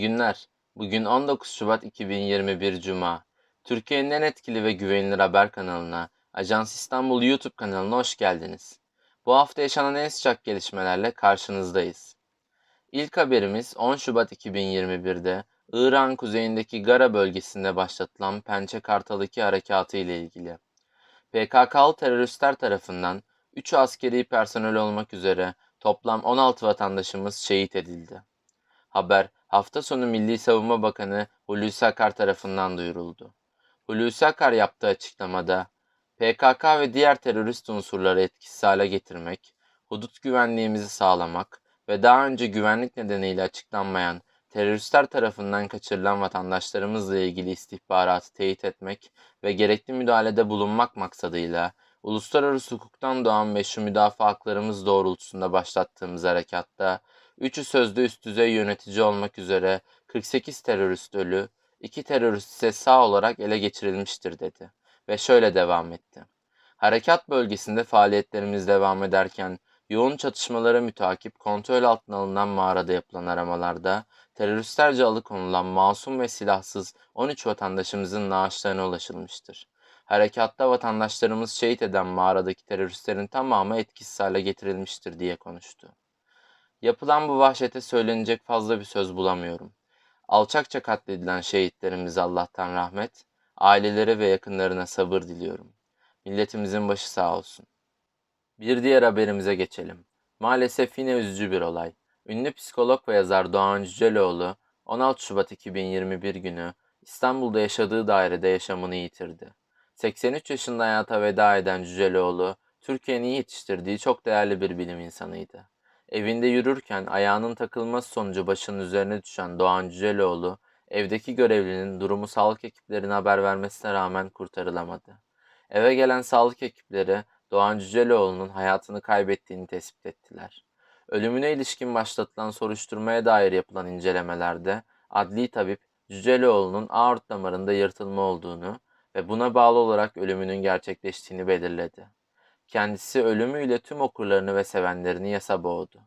günler. Bugün 19 Şubat 2021 Cuma. Türkiye'nin en etkili ve güvenilir haber kanalına, Ajans İstanbul YouTube kanalına hoş geldiniz. Bu hafta yaşanan en sıcak gelişmelerle karşınızdayız. İlk haberimiz 10 Şubat 2021'de İran kuzeyindeki Gara bölgesinde başlatılan Pençe Kartal 2 harekatı ile ilgili. PKK'lı teröristler tarafından 3 askeri personel olmak üzere toplam 16 vatandaşımız şehit edildi. Haber hafta sonu Milli Savunma Bakanı Hulusi Akar tarafından duyuruldu. Hulusi Akar yaptığı açıklamada PKK ve diğer terörist unsurları etkisiz hale getirmek, hudut güvenliğimizi sağlamak ve daha önce güvenlik nedeniyle açıklanmayan teröristler tarafından kaçırılan vatandaşlarımızla ilgili istihbaratı teyit etmek ve gerekli müdahalede bulunmak maksadıyla uluslararası hukuktan doğan meşru müdafaa haklarımız doğrultusunda başlattığımız harekatta Üçü sözde üst düzey yönetici olmak üzere 48 terörist ölü, 2 terörist ise sağ olarak ele geçirilmiştir dedi. Ve şöyle devam etti. Harekat bölgesinde faaliyetlerimiz devam ederken yoğun çatışmalara mütakip kontrol altına alınan mağarada yapılan aramalarda teröristlerce alıkonulan masum ve silahsız 13 vatandaşımızın naaşlarına ulaşılmıştır. Harekatta vatandaşlarımız şehit eden mağaradaki teröristlerin tamamı etkisiz hale getirilmiştir diye konuştu. Yapılan bu vahşete söylenecek fazla bir söz bulamıyorum. Alçakça katledilen şehitlerimize Allah'tan rahmet, ailelere ve yakınlarına sabır diliyorum. Milletimizin başı sağ olsun. Bir diğer haberimize geçelim. Maalesef yine üzücü bir olay. Ünlü psikolog ve yazar Doğan Cüceloğlu 16 Şubat 2021 günü İstanbul'da yaşadığı dairede yaşamını yitirdi. 83 yaşında hayata veda eden Cüceloğlu, Türkiye'nin yetiştirdiği çok değerli bir bilim insanıydı. Evinde yürürken ayağının takılması sonucu başının üzerine düşen Doğan Cüceloğlu, evdeki görevlinin durumu sağlık ekiplerine haber vermesine rağmen kurtarılamadı. Eve gelen sağlık ekipleri Doğan Cüceloğlu'nun hayatını kaybettiğini tespit ettiler. Ölümüne ilişkin başlatılan soruşturmaya dair yapılan incelemelerde adli tabip Cüceloğlu'nun aort damarında yırtılma olduğunu ve buna bağlı olarak ölümünün gerçekleştiğini belirledi. Kendisi ölümüyle tüm okurlarını ve sevenlerini yasa boğdu.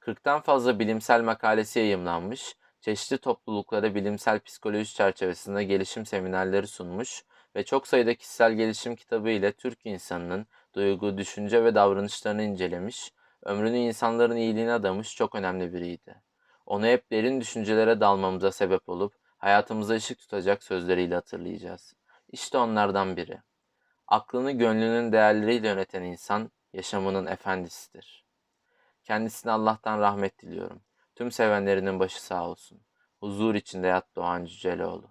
40'tan fazla bilimsel makalesi yayımlanmış, çeşitli topluluklara bilimsel psikoloji çerçevesinde gelişim seminerleri sunmuş ve çok sayıda kişisel gelişim kitabı ile Türk insanının duygu, düşünce ve davranışlarını incelemiş, ömrünü insanların iyiliğine adamış çok önemli biriydi. Onu hep derin düşüncelere dalmamıza sebep olup hayatımıza ışık tutacak sözleriyle hatırlayacağız. İşte onlardan biri. Aklını gönlünün değerleriyle yöneten insan yaşamının efendisidir. Kendisine Allah'tan rahmet diliyorum. Tüm sevenlerinin başı sağ olsun. Huzur içinde yat Doğan Cüceloğlu.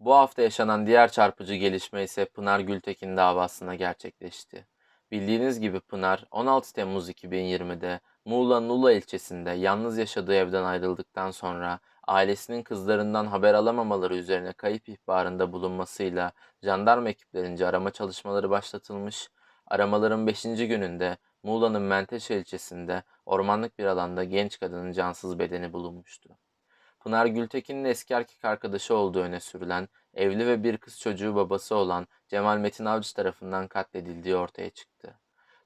Bu hafta yaşanan diğer çarpıcı gelişme ise Pınar Gültekin davasında gerçekleşti. Bildiğiniz gibi Pınar 16 Temmuz 2020'de Muğla Nula ilçesinde yalnız yaşadığı evden ayrıldıktan sonra ailesinin kızlarından haber alamamaları üzerine kayıp ihbarında bulunmasıyla jandarma ekiplerince arama çalışmaları başlatılmış, aramaların 5. gününde Muğla'nın Menteşe ilçesinde ormanlık bir alanda genç kadının cansız bedeni bulunmuştu. Pınar Gültekin'in eski erkek arkadaşı olduğu öne sürülen, evli ve bir kız çocuğu babası olan Cemal Metin Avcı tarafından katledildiği ortaya çıktı.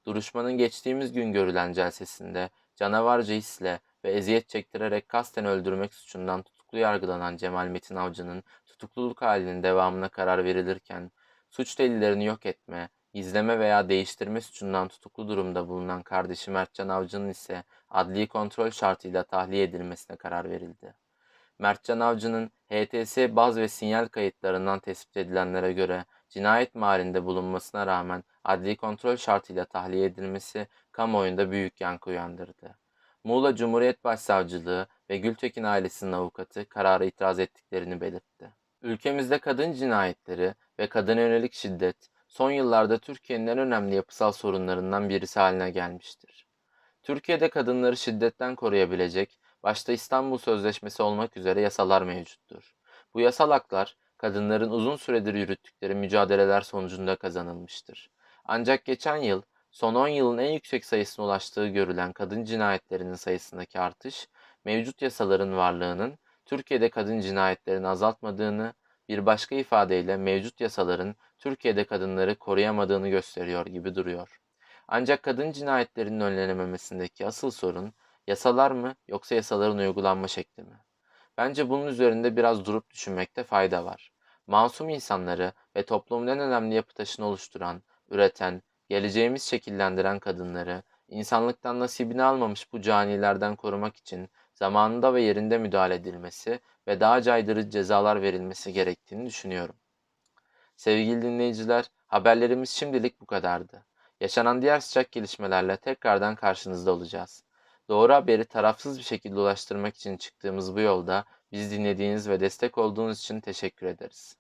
Duruşmanın geçtiğimiz gün görülen celsesinde canavarca hisle ve eziyet çektirerek kasten öldürmek suçundan tutuklu yargılanan Cemal Metin Avcı'nın tutukluluk halinin devamına karar verilirken, suç delillerini yok etme, gizleme veya değiştirme suçundan tutuklu durumda bulunan kardeşi Mertcan Avcı'nın ise adli kontrol şartıyla tahliye edilmesine karar verildi. Mertcan Avcı'nın HTS baz ve sinyal kayıtlarından tespit edilenlere göre cinayet mahallinde bulunmasına rağmen adli kontrol şartıyla tahliye edilmesi kamuoyunda büyük yankı uyandırdı. Muğla Cumhuriyet Başsavcılığı ve Gültekin ailesinin avukatı karara itiraz ettiklerini belirtti. Ülkemizde kadın cinayetleri ve kadına yönelik şiddet son yıllarda Türkiye'nin en önemli yapısal sorunlarından birisi haline gelmiştir. Türkiye'de kadınları şiddetten koruyabilecek, başta İstanbul Sözleşmesi olmak üzere yasalar mevcuttur. Bu yasal haklar, kadınların uzun süredir yürüttükleri mücadeleler sonucunda kazanılmıştır. Ancak geçen yıl son 10 yılın en yüksek sayısına ulaştığı görülen kadın cinayetlerinin sayısındaki artış, mevcut yasaların varlığının Türkiye'de kadın cinayetlerini azaltmadığını, bir başka ifadeyle mevcut yasaların Türkiye'de kadınları koruyamadığını gösteriyor gibi duruyor. Ancak kadın cinayetlerinin önlenememesindeki asıl sorun yasalar mı yoksa yasaların uygulanma şekli mi? Bence bunun üzerinde biraz durup düşünmekte fayda var. Masum insanları ve toplumun en önemli yapı taşını oluşturan, üreten, geleceğimiz şekillendiren kadınları, insanlıktan nasibini almamış bu canilerden korumak için zamanında ve yerinde müdahale edilmesi ve daha caydırıcı cezalar verilmesi gerektiğini düşünüyorum. Sevgili dinleyiciler, haberlerimiz şimdilik bu kadardı. Yaşanan diğer sıcak gelişmelerle tekrardan karşınızda olacağız. Doğru haberi tarafsız bir şekilde ulaştırmak için çıktığımız bu yolda bizi dinlediğiniz ve destek olduğunuz için teşekkür ederiz.